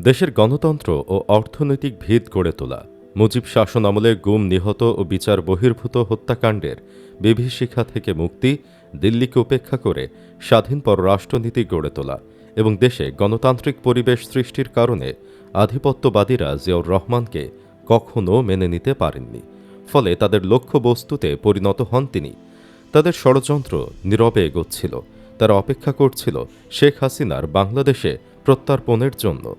দেশের গণতন্ত্র ও অর্থনৈতিক ভিত গড়ে তোলা, মুজিব শাসন আমলে গুম নিহত ও বিচার বহির্ভূত হত্যাকাণ্ডের বিভীষিকা থেকে মুক্তি, দিল্লিকে উপেক্ষা করে স্বাধীন পররাষ্ট্রনীতি গড়ে তোলা এবং দেশে গণতান্ত্রিক পরিবেশ সৃষ্টির কারণে আধিপত্যবাদীরা জিয়াউর রহমানকে কখনও মেনে নিতে পারেননি। ফলে তাদের লক্ষ্যবস্তুতে পরিণত হন তিনি। তাদের ষড়যন্ত্র নীরবে এগোচ্ছিল। তারা অপেক্ষা করছিল শেখ হাসিনার বাংলাদেশে প্রত্যার্পণের জন্য।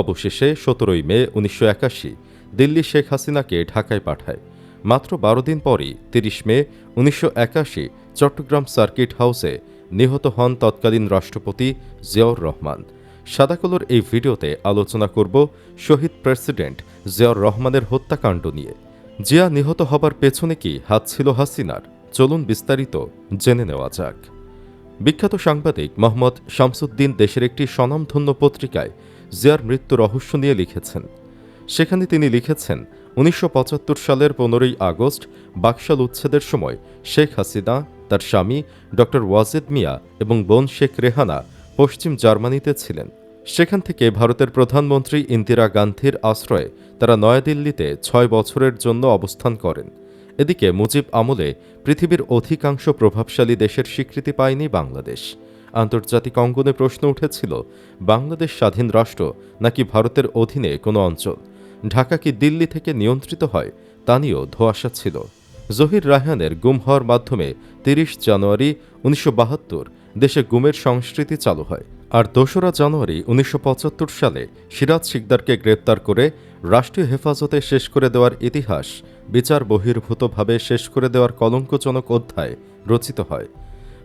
অবশেষে সতেরোই মে উনিশশো একাশি দিল্লি শেখ হাসিনাকে ঢাকায় পাঠায়। মাত্র বারো দিন পরই তিরিশ মে উনিশশো একাশি চট্টগ্রাম সার্কিট হাউসে নিহত হন তৎকালীন রাষ্ট্রপতি জিয়াউর রহমান। সাদাকলোর এই ভিডিওতে আলোচনা করব শহীদ প্রেসিডেন্ট জিয়াউর রহমানের হত্যাকাণ্ড নিয়ে। জিয়া নিহত হবার পেছনে কি হাত ছিল হাসিনার? চলুন বিস্তারিত জেনে নেওয়া যাক। বিখ্যাত সাংবাদিক মোহাম্মদ শামসুদ্দিন দেশের একটি স্বনামধন্য পত্রিকায় জিয়ার মৃত্যু রহস্য নিয়ে লিখেছেন। সেখানে তিনি লিখেছেন, উনিশশো পঁচাত্তর সালের পনেরোই আগস্ট বাকশাল উচ্ছেদের সময় শেখ হাসিনা, তার স্বামী ড ওয়াজেদ মিয়া এবং বোন শেখ রেহানা পশ্চিম জার্মানিতে ছিলেন। সেখান থেকে ভারতের প্রধানমন্ত্রী ইন্দিরা গান্ধীর আশ্রয়ে তারা নয়াদিল্লিতে ছয় বছরের জন্য অবস্থান করেন। এদিকে মুজিব আমলে পৃথিবীর অধিকাংশ প্রভাবশালী দেশের স্বীকৃতি পায়নি বাংলাদেশ। আন্তর্জাতিক অঙ্গনে প্রশ্ন উঠেছিল, বাংলাদেশ স্বাধীন রাষ্ট্র নাকি ভারতের অধীনে কোনো অঞ্চল? ঢাকা কি দিল্লি থেকে নিয়ন্ত্রিত হয়? তা নিয়েও ধোঁয়াশা ছিল। জহির রায়হানের গুম হওয়ার মাধ্যমে তিরিশ জানুয়ারি উনিশশো বাহাত্তর দেশে গুমের সংস্কৃতি চালু হয়। আর দোসরা জানুয়ারি উনিশশো পঁচাত্তর সালে সিরাজ শিকদারকে গ্রেপ্তার করে রাষ্ট্রীয় হেফাজতে শেষ করে দেওয়ার ইতিহাস বিচার বহির্ভূতভাবে শেষ করে দেওয়ার কলঙ্কজনক অধ্যায় রচিত হয়।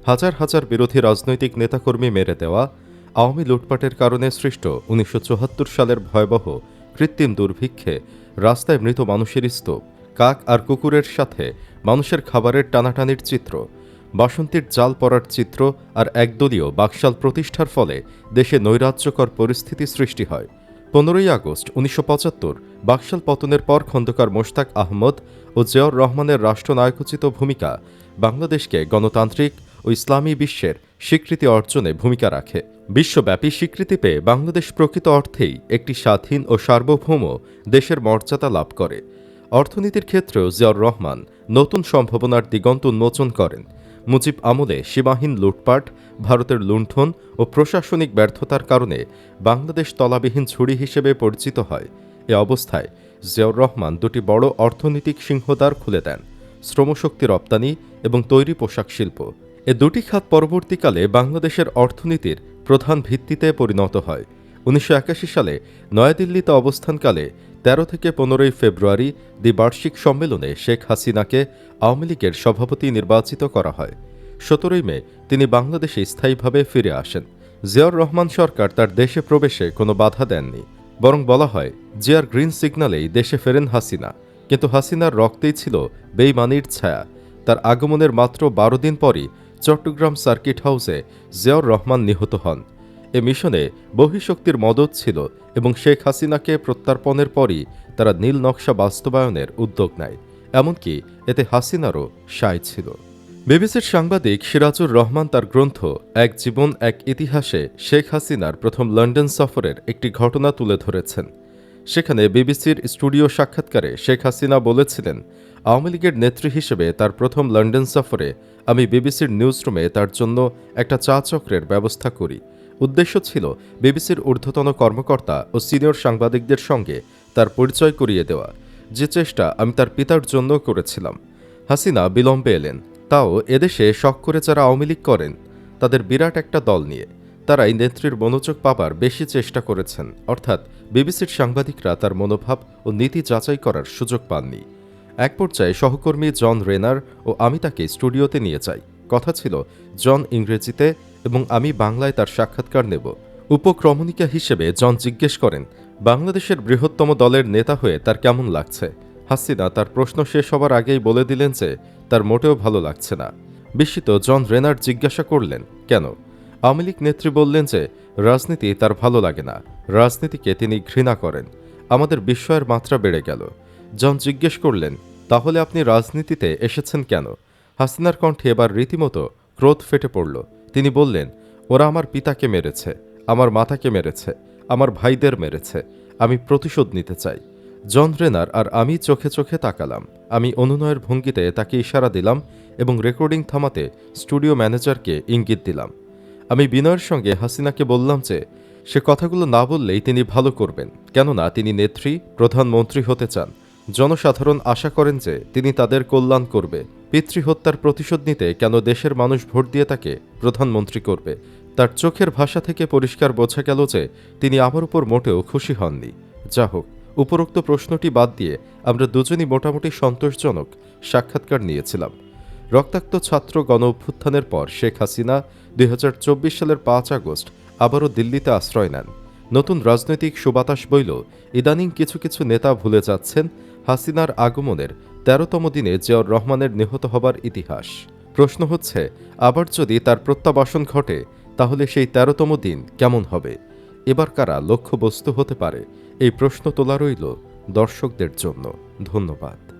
হাজার হাজার বিরোধী রাজনৈতিক নেতাকর্মী মেরে দেওয়া, আওয়ামী লুটপাটের কারণে সৃষ্ট উনিশশো চুয়াত্তর সালের ভয়াবহ কৃত্রিম দুর্ভিক্ষে রাস্তায় মৃত মানুষের স্তূপ, কাক আর কুকুরের সাথে মানুষের খাবারের টানাটানির চিত্র বাসন্তীর জাল পড়ার চিত্র আর একদলীয় বাকশাল প্রতিষ্ঠার ফলে দেশে নৈরাজ্যকর পরিস্থিতি সৃষ্টি হয়। পনেরোই আগস্ট উনিশশো পঁচাত্তর বাকশাল পতনের পর খন্দকার মোশতাক আহমদ ও জিয়াউর রহমানের রাষ্ট্রনায়কোচিত ভূমিকা বাংলাদেশকে গণতান্ত্রিক ও ইসলামী বিশ্বের স্বীকৃতি অর্জনে ভূমিকা রাখে। বিশ্বব্যাপী স্বীকৃতি পেয়ে বাংলাদেশ প্রকৃত অর্থেই একটি স্বাধীন ও সার্বভৌম দেশের মর্যাদা লাভ করে। অর্থনীতির ক্ষেত্রেও জিয়াউর রহমান নতুন সম্ভাবনার দিগন্ত উন্মোচন করেন। মুজিব আমলে সীমাহীন লুটপাট, ভারতের লুণ্ঠন ও প্রশাসনিক ব্যর্থতার কারণে বাংলাদেশ তলাবিহীন ছুরি হিসেবে পরিচিত হয়। এ অবস্থায় জিয়াউর রহমান দুটি বড় অর্থনৈতিক সিংহদ্বার খুলে দেন, শ্রমশক্তি রপ্তানি এবং তৈরি পোশাক শিল্প। এ দুটি খাত পরবর্তীকালে বাংলাদেশের অর্থনীতির প্রধান ভিত্তিতে পরিণত হয়। উনিশশো একাশি সালে নয়াদিল্লিতে অবস্থানকালে তেরো থেকে পনেরোই ফেব্রুয়ারি দ্বিবার্ষিক সম্মেলনে শেখ হাসিনাকে আওয়ামী লীগের সভাপতি নির্বাচিত করা হয়। সতেরোই মে তিনি বাংলাদেশে স্থায়ীভাবে ফিরে আসেন। জিয়াউর রহমান সরকার তার দেশে প্রবেশে কোনো বাধা দেননি। বরং বলা হয়, জিয়ার গ্রিন সিগন্যালেই দেশে ফেরেন হাসিনা। কিন্তু হাসিনার রক্তেই ছিল বেইমানির ছায়া। তার আগমনের মাত্র বারো দিন পরই চট্টগ্রাম সার্কিট হাউসে জিয়াউর রহমান নিহত হন। এ মিশনে বহিঃশক্তির মদত ছিল এবং শেখ হাসিনাকে প্রত্যার্পণের পরই তারা নীল নকশা বাস্তবায়নের উদ্যোগ নেয়, এমনকি এতে হাসিনারও সায় ছিল। বিবিসির সাংবাদিক সিরাজুর রহমান তার গ্রন্থ এক জীবন, এক ইতিহাসে শেখ হাসিনার প্রথম লন্ডন সফরের একটি ঘটনা তুলে ধরেছেন। সেখানে বিবিসির স্টুডিও সাক্ষাৎকারে শেখ হাসিনা বলেছিলেন, আওয়ামী লীগের নেত্রী হিসেবে তার প্রথম লন্ডন সফরে আমি বিবিসির নিউজরুমে তার জন্য একটা চা চক্রের ব্যবস্থা করি। উদ্দেশ্য ছিল বিবিসির ঊর্ধ্বতন কর্মকর্তা ও সিনিয়র সাংবাদিকদের সঙ্গে তার পরিচয় করিয়ে দেওয়া। যে চেষ্টা আমি তার পিতার জন্য করেছিলাম। হাসিনা বিলম্বে এলেন। তাও এদেশে শখ করে যারা আওয়ামী লীগ করেন, তাদের বিরাট একটা দল নিয়ে। তারাই নেত্রীর মনোযোগ পাবার বেশি চেষ্টা করেছেন। অর্থাৎ বিবিসির সাংবাদিকরা তার মনোভাব ও নীতি যাচাই করার সুযোগ পাননি। এক পর্যায়ে সহকর্মী জন রেনার ও আমি তাকে স্টুডিওতে নিয়ে যাই। কথা ছিল জন ইংরেজিতে এবং আমি বাংলায় তার সাক্ষাৎকার নেব। উপক্রমণিকা হিসেবে জন জিজ্ঞেস করেন, বাংলাদেশের বৃহত্তম দলের নেতা হয়ে তার কেমন লাগছে? হাসিনা তার প্রশ্ন শেষ হবার আগেই বলে দিলেন যে, তার মোটেও ভালো লাগছে না। বিস্মিত জন রেনার জিজ্ঞাসা করলেন, কেন? আওয়ামী লীগ নেত্রী বললেন যে, রাজনীতি তার ভালো লাগে না। রাজনীতিকে তিনি ঘৃণা করেন। আমাদের বিস্ময়ের মাত্রা বেড়ে গেল। জন জিজ্ঞেস করলেন, তাহলে আপনি রাজনীতিতে এসেছেন কেন? হাসিনার কণ্ঠে এবার রীতিমতো ক্রোধ ফেটে পড়ল। তিনি বললেন, ওরা আমার পিতাকে মেরেছে, আমার মাতাকে মেরেছে, আমার ভাইদের মেরেছে, আমি প্রতিশোধ নিতে চাই। জন রেনার আর আমি চোখে চোখে তাকালাম, আমি অনুনয়ের ভঙ্গিতে তাকে ইশারা দিলাম এবং রেকর্ডিং থামাতে স্টুডিও ম্যানেজারকে ইঙ্গিত দিলাম। আমি বিনয়ের সঙ্গে হাসিনাকে বললাম যে, সে কথাগুলো না বললেই তিনি ভালো করবেন, কেননা তিনি নেত্রী, প্রধানমন্ত্রী হতে চান। জনসাধারণ আশা করেন যে তিনি তাদের কল্যাণ করবে। পিতৃহত্যার প্রতিশোধ নিতে কেন দেশের মানুষ ভোট দিয়ে তাকে প্রধানমন্ত্রী করবে? তার চোখের ভাষা থেকে পরিষ্কার বোঝা গেল যে তিনি আমার উপর মোটেও খুশি হননি। যা হোক উপরোক্ত প্রশ্নটি বাদ দিয়ে আমরা দুজনই মোটামুটি সন্তোষজনক সাক্ষাৎকার নিয়েছিলাম। রক্তাক্ত ছাত্র গণ অভ্যুত্থানের পর শেখ হাসিনা দুই হাজার চব্বিশ সালের পাঁচ আগস্ট আবারও দিল্লিতে আশ্রয় নেন। নতুন রাজনৈতিক সুবাতাস বইল, ইদানিং কিছু কিছু নেতা ভুলে যাচ্ছেন হাসিনার আগমনের তেরোতম দিনে জিয়াউর রহমানের নিহত হবার ইতিহাস। প্রশ্ন হচ্ছে, আবার যদি তার প্রত্যাবাসন ঘটে, তাহলে সেই তেরোতম দিন কেমন হবে? এবার কারা লক্ষ্যবস্তু হতে পারে? এই প্রশ্ন তোলা রইল দর্শকদের জন্য। ধন্যবাদ।